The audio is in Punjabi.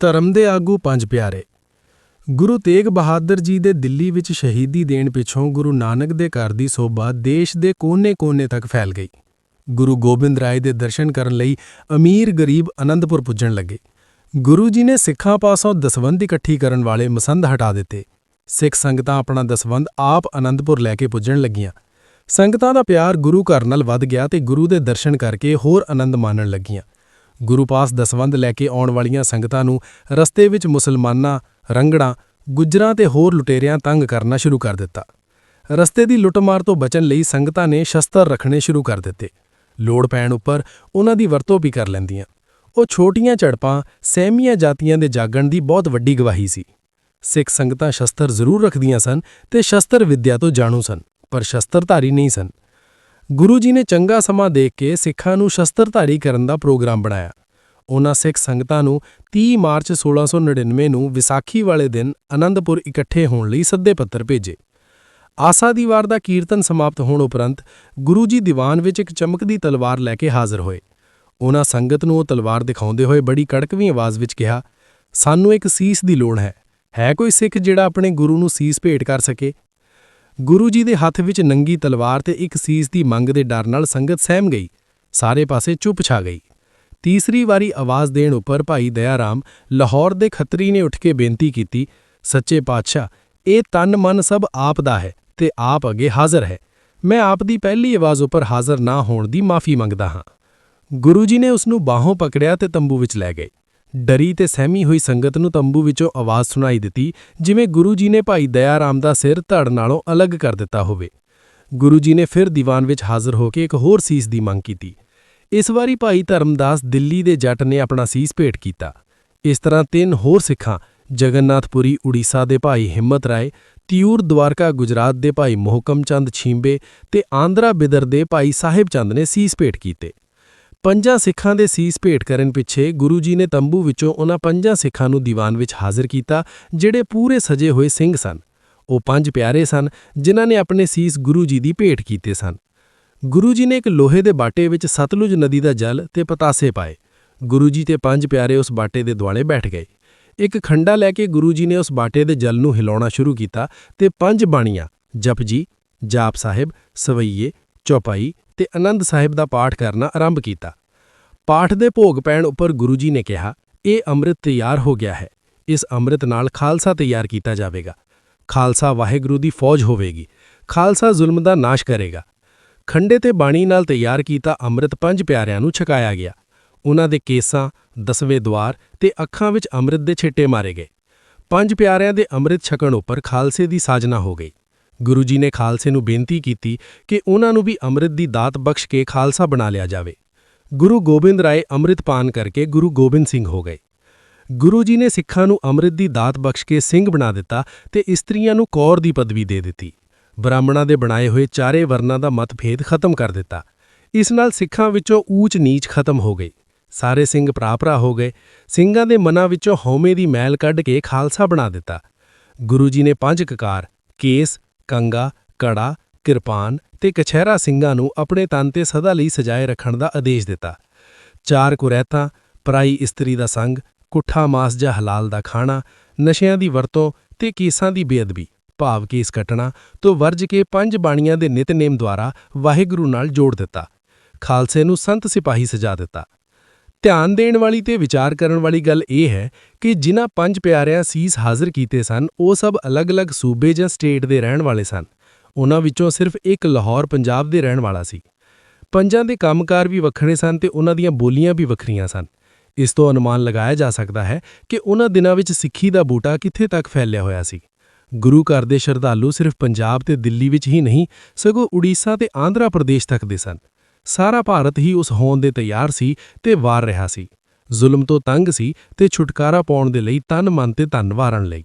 ਧਰਮ ਦੇ ਆਗੂ ਪੰਜ ਪਿਆਰੇ। ਗੁਰੂ ਤੇਗ ਬਹਾਦਰ ਜੀ ਦੇ ਦਿੱਲੀ ਵਿੱਚ ਸ਼ਹੀਦੀ ਦੇਣ ਪਿੱਛੋਂ ਗੁਰੂ ਨਾਨਕ ਦੇ ਘਰ ਦੀ ਸੋਭਾ ਦੇਸ਼ ਦੇ ਕੋਨੇ-ਕੋਨੇ ਤੱਕ ਫੈਲ ਗਈ। ਗੁਰੂ ਗੋਬਿੰਦ ਰਾਏ ਦੇ ਦਰਸ਼ਨ ਕਰਨ ਲਈ ਅਮੀਰ ਗਰੀਬ ਅਨੰਦਪੁਰ ਪੁੱਜਣ ਲੱਗੇ। ਗੁਰੂ ਜੀ ਨੇ ਸਿੱਖਾਂ ਪਾਸੋਂ ਦਸਵੰਧ ਇਕੱਠੀ ਕਰਨ ਵਾਲੇ ਮਸੰਦ ਹਟਾ ਦਿੱਤੇ। ਸਿੱਖ ਸੰਗਤਾਂ ਆਪਣਾ ਦਸਵੰਧ ਆਪ ਅਨੰਦਪੁਰ ਲੈ ਕੇ ਪੁੱਜਣ ਲੱਗੀਆਂ। ਸੰਗਤਾਂ ਦਾ ਪਿਆਰ ਗੁਰੂ ਘਰ ਨਾਲ ਵੱਧ ਗਿਆ ਤੇ ਗੁਰੂ ਦੇ ਦਰਸ਼ਨ ਕਰਕੇ ਹੋਰ ਆਨੰਦ ਮਾਣਨ ਲੱਗੀਆਂ। ਗੁਰੂ ਪਾਸ ਦਸਵੰਧ ਲੈ ਕੇ ਆਉਣ ਵਾਲੀਆਂ ਸੰਗਤਾਂ ਨੂੰ ਰਸਤੇ ਵਿੱਚ ਮੁਸਲਮਾਨਾਂ, ਰੰਗੜਾਂ, ਗੁੱਜਰਾਂ ਤੇ ਹੋਰ ਲੁਟੇਰਿਆਂ ਤੰਗ ਕਰਨਾ ਸ਼ੁਰੂ ਕਰ ਦਿੱਤਾ। ਰਸਤੇ ਦੀ ਲੁੱਟਮਾਰ ਤੋਂ ਬਚਣ ਲਈ ਸੰਗਤਾਂ ਨੇ ਸ਼ਸਤਰ ਰੱਖਣੇ ਸ਼ੁਰੂ ਕਰ ਦਿੱਤੇ। ਲੋੜ ਪੈਣ ਉੱਪਰ ਉਹਨਾਂ ਦੀ ਵਰਤੋਂ ਵੀ ਕਰ ਲੈਂਦੀਆਂ। ਉਹ ਛੋਟੀਆਂ ਝੜਪਾਂ, ਸਹਿਮੀਆਂ ਜਾਤੀਆਂ ਦੇ ਜਾਗਣ ਦੀ ਬਹੁਤ ਵੱਡੀ ਗਵਾਹੀ ਸੀ। ਸਿੱਖ ਸੰਗਤਾਂ ਸ਼ਸਤਰ ਜ਼ਰੂਰ ਰੱਖਦੀਆਂ ਸਨ ਤੇ ਸ਼ਸਤਰ ਵਿੱਦਿਆ ਤੋਂ ਜਾਣੂ ਸਨ, ਪਰ ਸ਼ਸਤਰਧਾਰੀ ਨਹੀਂ ਸਨ। ਗੁਰੂ ਜੀ ਨੇ ਚੰਗਾ ਸਮਾਂ ਦੇਖ ਕੇ ਸਿੱਖਾਂ ਨੂੰ ਸ਼ਸਤਰਧਾਰੀ ਕਰਨ ਦਾ ਪ੍ਰੋਗਰਾਮ ਬਣਾਇਆ। ਉਹਨਾਂ ਸਿੱਖ ਸੰਗਤਾਂ ਨੂੰ 30 ਮਾਰਚ 1699 ਨੂੰ ਵਿਸਾਖੀ ਵਾਲੇ ਦਿਨ ਆਨੰਦਪੁਰ ਇਕੱਠੇ ਹੋਣ ਲਈ ਸੱਦੇ ਪੱਤਰ ਭੇਜੇ। ਆਸਾ ਦੀ ਵਾਰ ਦਾ ਕੀਰਤਨ ਸਮਾਪਤ ਹੋਣ ਉਪਰੰਤ ਗੁਰੂ ਜੀ ਦੀਵਾਨ ਵਿੱਚ ਇੱਕ ਚਮਕਦੀ ਤਲਵਾਰ ਲੈ ਕੇ ਹਾਜ਼ਰ ਹੋਏ। ਉਹਨਾਂ ਸੰਗਤ ਨੂੰ ਉਹ ਤਲਵਾਰ ਦਿਖਾਉਂਦੇ ਹੋਏ ਬੜੀ ਕੜਕਵੀਂ ਆਵਾਜ਼ ਵਿੱਚ ਕਿਹਾ, ਸਾਨੂੰ ਇੱਕ ਸੀਸ ਦੀ ਲੋੜ ਹੈ। ਹੈ ਕੋਈ ਸਿੱਖ ਜਿਹੜਾ ਆਪਣੇ ਗੁਰੂ ਨੂੰ ਸੀਸ ਭੇਟ ਕਰ ਸਕੇ? ਗੁਰੂ ਜੀ ਦੇ ਹੱਥ ਵਿੱਚ ਨੰਗੀ ਤਲਵਾਰ ਤੇ ਇੱਕ ਸੀਸ ਦੀ ਮੰਗ ਦੇ ਡਰ ਨਾਲ ਸੰਗਤ ਸਹਿਮ ਗਈ। ਸਾਰੇ ਪਾਸੇ ਚੁੱਪ ਛਾ ਗਈ। ਤੀਸਰੀ ਵਾਰੀ ਆਵਾਜ਼ ਦੇਣ ਉੱਪਰ ਭਾਈ ਦਇਆ ਰਾਮ ਲਾਹੌਰ ਦੇ ਖੱਤਰੀ ਨੇ ਉੱਠ ਕੇ ਬੇਨਤੀ ਕੀਤੀ, ਸੱਚੇ ਪਾਤਸ਼ਾਹ, ਇਹ ਤਨ ਮਨ ਸਭ ਆਪ ਦਾ ਹੈ ਤੇ ਆਪ ਅਗੇ ਹਾਜ਼ਰ ਹੈ। ਮੈਂ ਆਪ ਦੀ ਪਹਿਲੀ ਆਵਾਜ਼ ਉੱਪਰ ਹਾਜ਼ਰ ਨਾ ਹੋਣ ਦੀ ਮਾਫੀ ਮੰਗਦਾ ਹਾਂ। ਗੁਰੂ ਜੀ ਨੇ ਉਸ ਨੂੰ ਬਾਹੋਂ ਪਕੜਿਆ ਤੇ ਤੰਬੂ ਵਿੱਚ ਲੈ ਗਏ। ਡਰੀ ਤੇ ਸਹਿਮੀ ਹੋਈ ਸੰਗਤ ਨੂੰ ਤੰਬੂ ਵਿੱਚੋਂ ਆਵਾਜ਼ ਸੁਣਾਈ ਦਿੱਤੀ, ਜਿਵੇਂ ਗੁਰੂ ਜੀ ਨੇ ਭਾਈ ਦਇਆ ਰਾਮ ਦਾ ਸਿਰ ਧੜ ਨਾਲੋਂ ਅਲੱਗ ਕਰ ਦਿੱਤਾ ਹੋਵੇ। ਗੁਰੂ ਜੀ ਨੇ ਫਿਰ ਦੀਵਾਨ ਵਿੱਚ ਹਾਜ਼ਰ ਹੋ ਕੇ ਇੱਕ ਹੋਰ ਸੀਸ ਦੀ ਮੰਗ ਕੀਤੀ। ਇਸ ਵਾਰੀ ਭਾਈ ਧਰਮਦਾਸ ਦਿੱਲੀ ਦੇ ਜੱਟ ਨੇ ਆਪਣਾ ਸੀਸ ਭੇਟ ਕੀਤਾ। ਇਸ ਤਰ੍ਹਾਂ ਤਿੰਨ ਹੋਰ ਸਿੱਖਾਂ, ਜਗਨਨਾਥਪੁਰੀ ਉੜੀਸਾ ਦੇ ਭਾਈ ਹਿੰਮਤ ਰਾਏ ਤਿਊਰ ਦਵਾਰਕਾ ਗੁਜਰਾਤ ਦੇ ਭਾਈ ਮੋਹਕਮ ਚੰਦ ਛੀਂਬੇ ਤੇ ਆਂਧਰਾ ਬਿਦਰ ਦੇ ਭਾਈ ਸਾਹਿਬ ਚੰਦ ਨੇ ਸੀਸ ਭੇਟ ਕੀਤੇ। ਪੰਜਾਂ ਸਿੱਖਾਂ ਦੇ ਸੀਸ ਭੇਟ ਕਰਨ ਪਿੱਛੇ ਗੁਰੂ ਜੀ ਨੇ ਤੰਬੂ ਵਿੱਚੋਂ ਉਹਨਾਂ ਪੰਜਾਂ ਸਿੱਖਾਂ ਨੂੰ ਦੀਵਾਨ ਵਿੱਚ ਹਾਜ਼ਰ ਕੀਤਾ, ਜਿਹੜੇ ਪੂਰੇ ਸਜੇ ਹੋਏ ਸਿੰਘ ਸਨ। ਉਹ ਪੰਜ ਪਿਆਰੇ ਸਨ, ਜਿਨ੍ਹਾਂ ਨੇ ਆਪਣੇ ਸੀਸ ਗੁਰੂ ਜੀ ਦੀ ਭੇਟ ਕੀਤੇ ਸਨ। ਗੁਰੂ ਜੀ ਨੇ ਇੱਕ ਲੋਹੇ ਦੇ ਬਾਟੇ ਵਿੱਚ ਸਤਲੁਜ ਨਦੀ ਦਾ ਜਲ ਤੇ ਪਤਾਸੇ ਪਾਏ। ਗੁਰੂ ਜੀ ਤੇ ਪੰਜ ਪਿਆਰੇ ਉਸ ਬਾਟੇ ਦੇ ਦੁਆਲੇ ਬੈਠ ਗਏ। ਇੱਕ ਖੰਡਾ ਲੈ ਕੇ ਗੁਰੂ ਜੀ ਨੇ ਉਸ ਬਾਟੇ ਦੇ ਜਲ ਨੂੰ ਹਿਲਾਉਣਾ ਸ਼ੁਰੂ ਕੀਤਾ ਤੇ ਪੰਜ ਬਾਣੀਆਂ, ਜਪਜੀ, ਜਾਪ ਸਾਹਿਬ, ਸਵਈਏ, ਚੌਪਾਈ ਤੇ ਆਨੰਦ ਸਾਹਿਬ ਦਾ ਪਾਠ ਕਰਨਾ ਆਰੰਭ ਕੀਤਾ। ਪਾਠ ਦੇ ਭੋਗ ਪੈਣ ਉੱਪਰ ਗੁਰੂ ਜੀ ਨੇ ਕਿਹਾ, ਇਹ ਅੰਮ੍ਰਿਤ ਤਿਆਰ ਹੋ ਗਿਆ ਹੈ। ਇਸ ਅੰਮ੍ਰਿਤ ਨਾਲ ਖਾਲਸਾ ਤਿਆਰ ਕੀਤਾ ਜਾਵੇਗਾ। ਖਾਲਸਾ ਵਾਹਿਗੁਰੂ ਦੀ ਫੌਜ ਹੋਵੇਗੀ। ਖਾਲਸਾ ਜ਼ੁਲਮ ਦਾ ਨਾਸ਼ ਕਰੇਗਾ। ਖੰਡੇ ਤੇ ਬਾਣੀ ਨਾਲ ਤਿਆਰ ਕੀਤਾ ਅੰਮ੍ਰਿਤ ਪੰਜ ਪਿਆਰਿਆਂ ਨੂੰ ਛਕਾਇਆ ਗਿਆ। ਉਹਨਾਂ ਦੇ ਕੇਸਾਂ, ਦਸਵੇਂ ਦਵਾਰ ਤੇ ਅੱਖਾਂ ਵਿੱਚ ਅੰਮ੍ਰਿਤ ਦੇ ਛਿੱਟੇ ਮਾਰੇ ਗਏ। ਪੰਜ ਪਿਆਰਿਆਂ ਦੇ ਅੰਮ੍ਰਿਤ ਛਕਣ ਉੱਪਰ ਖਾਲਸੇ ਦੀ ਸਾਜਨਾ ਹੋ ਗਈ। ਗੁਰੂ ਜੀ ਨੇ ਖਾਲਸੇ ਨੂੰ ਬੇਨਤੀ ਕੀਤੀ ਕਿ ਉਹਨਾਂ ਨੂੰ ਵੀ ਅੰਮ੍ਰਿਤ ਦੀ ਦਾਤ ਬਖਸ਼ ਕੇ ਖਾਲਸਾ ਬਣਾ ਲਿਆ ਜਾਵੇ। ਗੁਰੂ ਗੋਬਿੰਦ ਰਾਏ ਅੰਮ੍ਰਿਤ ਪਾਨ ਕਰਕੇ ਗੁਰੂ ਗੋਬਿੰਦ ਸਿੰਘ ਹੋ ਗਏ। ਗੁਰੂ ਜੀ ਨੇ ਸਿੱਖਾਂ ਨੂੰ ਅੰਮ੍ਰਿਤ ਦੀ ਦਾਤ ਬਖਸ਼ ਕੇ ਸਿੰਘ ਬਣਾ ਦਿੱਤਾ ਤੇ ਇਸਤਰੀਆਂ ਨੂੰ ਕੌਰ ਦੀ ਪਦਵੀ ਦੇ ਦਿੱਤੀ। ਬ੍ਰਾਹਮਣਾਂ ਦੇ ਬਣਾਏ ਹੋਏ ਚਾਰੇ ਵਰਨਾਂ ਦਾ ਮਤਭੇਦ ਖਤਮ ਕਰ ਦਿੱਤਾ। ਇਸ ਨਾਲ ਸਿੱਖਾਂ ਵਿੱਚੋਂ ਊਚ ਨੀਚ ਖਤਮ ਹੋ ਗਈ ਸਾਰੇ ਸਿੰਘ ਭਰਾ-ਭਰਾ ਹੋ ਗਏ। ਸਿੰਘਾਂ ਦੇ ਮਨਾਂ ਵਿੱਚੋਂ ਹਉਮੈ ਦੀ ਮੈਲ ਕੱਢ ਕੇ ਖਾਲਸਾ ਬਣਾ ਦਿੱਤਾ। ਗੁਰੂ ਜੀ ਨੇ ਪੰਜ ਕਕਾਰ, ਕੇਸ ਕੰਗਾ, ਕੜਾ, ਕਿਰਪਾਨ ਤੇ ਕਛਹਿਰਾ ਸਿੰਘਾਂ ਨੂੰ ਆਪਣੇ ਤਨ ਤੇ ਸਦਾ ਲਈ ਸਜਾਏ ਰੱਖਣ ਦਾ ਆਦੇਸ਼ ਦਿੱਤਾ। ਚਾਰ ਕੁਰੈਤਾਂ, ਪਰਾਈ ਇਸਤਰੀ ਦਾ ਸੰਗ, ਕੁੱਠਾ ਮਾਸ ਜਾਂ ਹਲਾਲ ਦਾ ਖਾਣਾ, ਨਸ਼ਿਆਂ ਦੀ ਵਰਤੋਂ ਤੇ ਕੇਸਾਂ ਦੀ ਬੇਅਦਬੀ, ਭਾਵ ਕੇਸ ਕੱਟਣਾ ਤੋਂ ਵਰਜ ਕੇ ਪੰਜ ਬਾਣੀਆਂ ਦੇ ਨਿਤਨੇਮ ਦੁਆਰਾ ਵਾਹਿਗੁਰੂ ਨਾਲ ਜੋੜ ਦਿੱਤਾ। ਖਾਲਸੇ ਨੂੰ ਸੰਤ ਸਿਪਾਹੀ ਸਜਾ ਦਿੱਤਾ। ਧਿਆਨ ਦੇਣ ਵਾਲੀ ਤੇ ਵਿਚਾਰ ਕਰਨ ਵਾਲੀ ਗੱਲ ਇਹ ਹੈ ਕਿ ਜਿਨ੍ਹਾਂ ਪੰਜ ਪਿਆਰਿਆਂ ਸੀਸ ਹਾਜ਼ਰ ਕੀਤੇ ਸਨ, ਉਹ ਸਭ ਅਲੱਗ-ਅਲੱਗ ਸੂਬੇ ਜਾਂ ਸਟੇਟ ਦੇ ਰਹਿਣ ਵਾਲੇ ਸਨ। ਉਹਨਾਂ ਵਿੱਚੋਂ ਸਿਰਫ ਇੱਕ ਲਾਹੌਰ, ਪੰਜਾਬ ਦੇ ਰਹਿਣ ਵਾਲਾ ਸੀ। ਪੰਜਾਂ ਦੇ ਕੰਮਕਾਰ ਵੀ ਵੱਖਰੇ ਸਨ ਤੇ ਉਹਨਾਂ ਦੀਆਂ ਬੋਲੀਆਂ ਵੀ ਵੱਖਰੀਆਂ ਸਨ। ਇਸ ਤੋਂ ਅਨੁਮਾਨ ਲਗਾਇਆ ਜਾ ਸਕਦਾ ਹੈ ਕਿ ਉਹਨਾਂ ਦਿਨਾਂ ਵਿੱਚ ਸਿੱਖੀ ਦਾ ਬੂਟਾ ਕਿੱਥੇ ਤੱਕ ਫੈਲਿਆ ਹੋਇਆ ਸੀ। ਗੁਰੂ ਘਰ ਦੇ ਸ਼ਰਧਾਲੂ ਸਿਰਫ ਪੰਜਾਬ ਤੇ ਦਿੱਲੀ ਵਿੱਚ ਹੀ ਨਹੀਂ, ਸਗੋਂ ਉੜੀਸਾ ਤੇ ਆਂਧਰਾ ਪ੍ਰਦੇਸ਼ ਤੱਕ ਦੇ ਸਨ। ਸਾਰਾ ਭਾਰਤ ਹੀ ਉਸ ਹੋਣ ਦੇ ਤਿਆਰ ਸੀ ਤੇ ਵਾਰ ਰਿਹਾ ਸੀ। ਜ਼ੁਲਮ ਤੋਂ ਤੰਗ ਸੀ ਤੇ ਛੁਟਕਾਰਾ ਪਾਉਣ ਦੇ ਲਈ ਤਨ ਮਨ ਤੇ ਧਨ ਵਾਰਨ ਲਈ।